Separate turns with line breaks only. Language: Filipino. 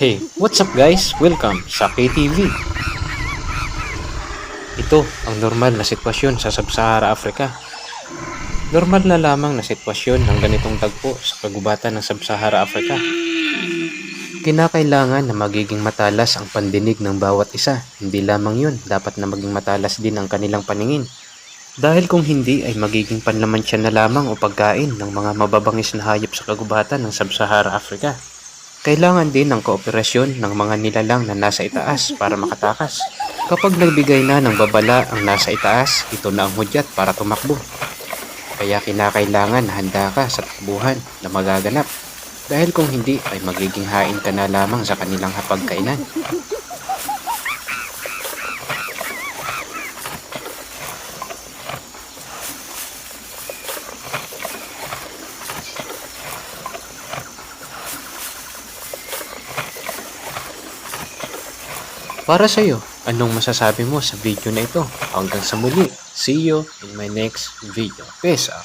Hey, what's up guys? Welcome sa KTV. Ito ang normal na sitwasyon sa Sub-Sahara Africa. Normal na lamang na sitwasyon ng ganitong tagpo sa kagubatan ng Sub-Sahara Africa. Kinakailangan na magiging matalas ang pandinig ng bawat isa. Hindi lamang yun, dapat na maging matalas din ang kanilang paningin. Dahil kung hindi ay magiging panlamansya na lamang o pagkain ng mga mababangis na hayop sa kagubatan ng Sub-Sahara Africa. Kailangan din ng kooperasyon ng mga nilalang na nasa itaas para makatakas. Kapag nagbigay na ng babala ang nasa itaas, ito na ang hudyat para tumakbo. Kaya kinakailangan na handa ka sa takbuhan na magaganap. Dahil kung hindi ay magiging hain ka na lamang sa kanilang hapagkainan. Para sa iyo, anong masasabi mo sa video na ito? Hanggang sa muli, see you in my next video. Peace out.